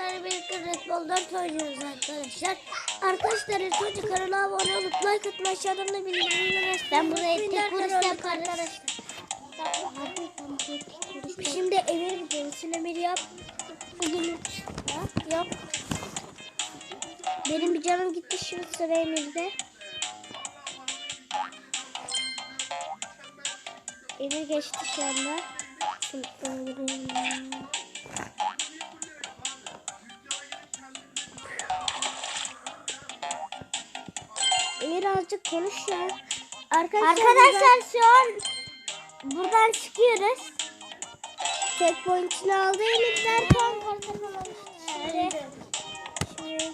sizlerle birlikte Red Bull 4 oynuyoruz arkadaşlar. Arkadaşlar ilk önce kanala abone olup like atın aşağıdan da bildirimleri Ben buraya tek vuruş arkadaşlar. yaparız. Şimdi Emir gidiyoruz. Şimdi Emir yap. Bugün yap. Benim bir canım gitti şimdi sıra Emir'de. Emir geçti şu anda. Şimdi öldüreyim. Emir azıcık konuş ya. Arkadaşlar, Arkadaşlar şu an buradan çıkıyoruz. tek pointini aldı derken karta falan işte. Şimdi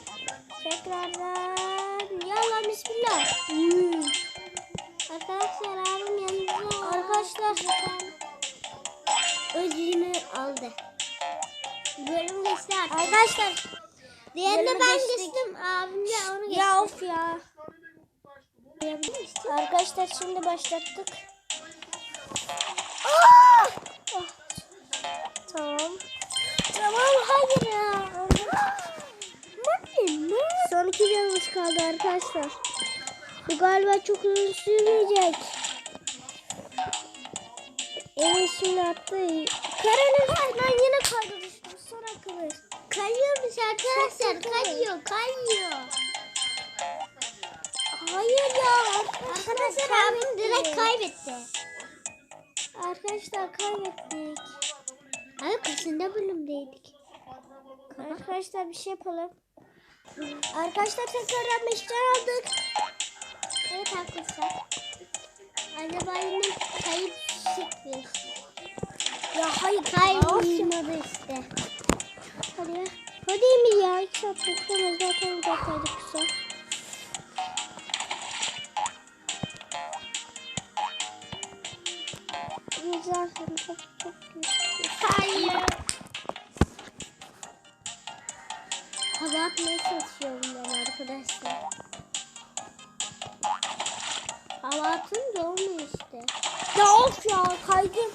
tekrardan yallah bismillah. Hmm. Arkadaşlar abim yanımızda. Arkadaşlar Özünü aldı. Bölüm geçti arkadaşlar Diğerine ben geçtim. Abim de onu geçti. ya of ya. Arkadaşlar şimdi başlattık. Ah! Ah. Tamam. Tamam hayır ya. Son iki canımız kaldı arkadaşlar. Bu galiba çok uzun sürmeyecek. Evet şimdi attı. Karanın ben yine kaydı düştüm. Son hakkımız. Kayıyormuş arkadaşlar. Kayıyor, kayıyor. Hayır ya. Arkadaşlar abim direkt kaybetti. Arkadaşlar kaybettik. Abi kaçıncı bölümdeydik? Arkadaşlar bir şey yapalım. Arkadaşlar tekrardan meşler aldık. Evet arkadaşlar. Acaba yine kayıp çıkmış. Ya hayır Kaybolmadı işte. Hadi ya. Hadi Emir ya. Saat beklemez. Zaten uzaktaydık kısa. Güzel. Çok çok güzel. Hayır. Hava atmaya çalışıyorum ben arkadaşlar. Hava atınca olmuyor işte. Ya ya kaydım.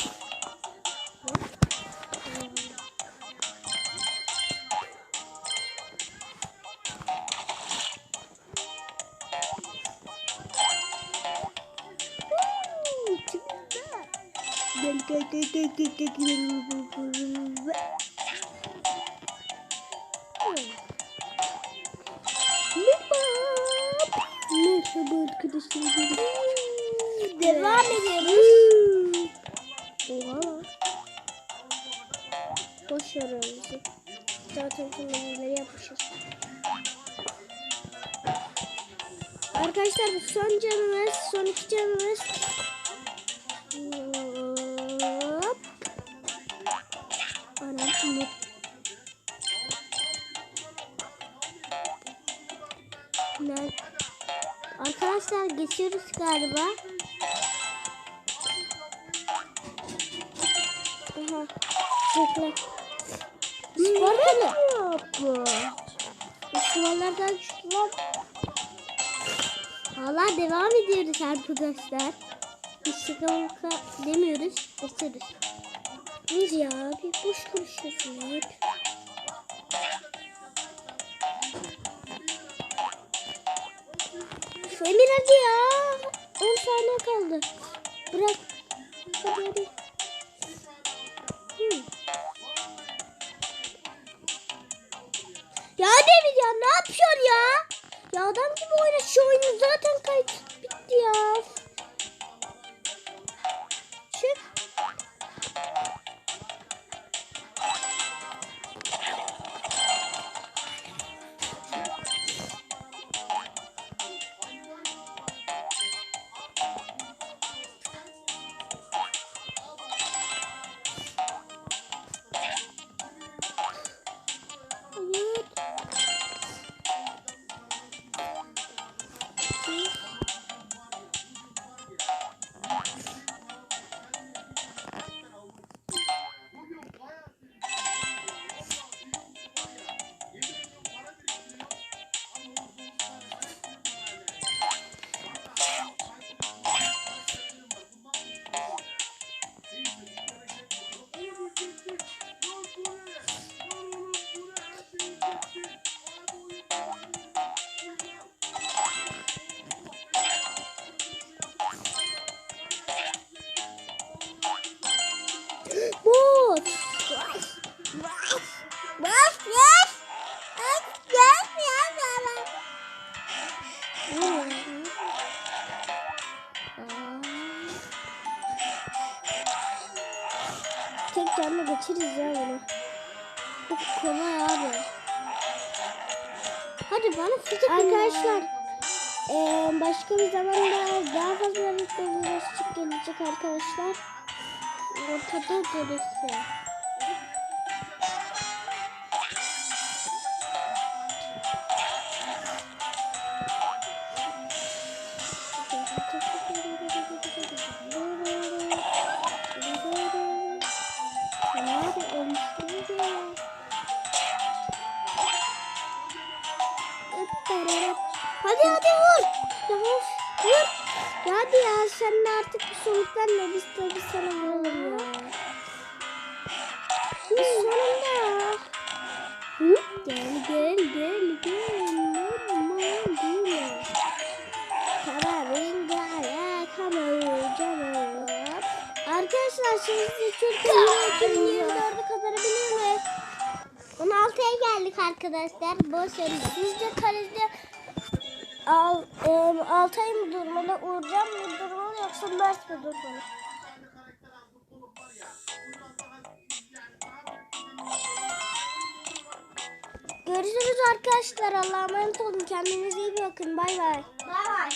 Gel. Merhaba arkadaşlar. Devam ediyoruz. Oha. Boş. Zaten tüm yapmışız. Arkadaşlar bu son canımız, son iki canımız. Anam ne? Ne? Arkadaşlar geçiyoruz galiba. Aha. Bekle. Mı? Bu. Sporlardan güçlüler. Hala devam ediyoruz arkadaşlar. Biz şaka demiyoruz. Geçiyoruz. Biz ya bir boş konuşuyorsun hep. Şu Emir hadi ya. 10 saniye kaldı. Bırak. Hadi hadi. Hmm. Ya Demir ya ne yapıyorsun ya? Ya adam gibi oyna şu oyunu zaten kayıt bitti ya. Çık. Tek canla geçeriz ya bunu. Bu kolay abi. Hadi bana fıtık arkadaşlar. Ee, başka bir zamanda daha fazla videolar çık gelecek arkadaşlar. Ortada görürsün. Sen de artık bir soluklanma biz bir sana vuralım ya. Bir sonunda. Hı? Gel gel gel gel. Normal değil. Kararın gaya kameracağım. Arkadaşlar şimdi Türkiye'nin 2024'ü kazanabilir mi? 16'ya geldik arkadaşlar. Boş verin. Sizce kalede al, e, Altay mı durmalı, Uğurcan mı durmalı yoksa Mert mi durmalı? Görüşürüz arkadaşlar. Allah'a emanet olun. Kendinize iyi bakın. Bay bay. Bay bay.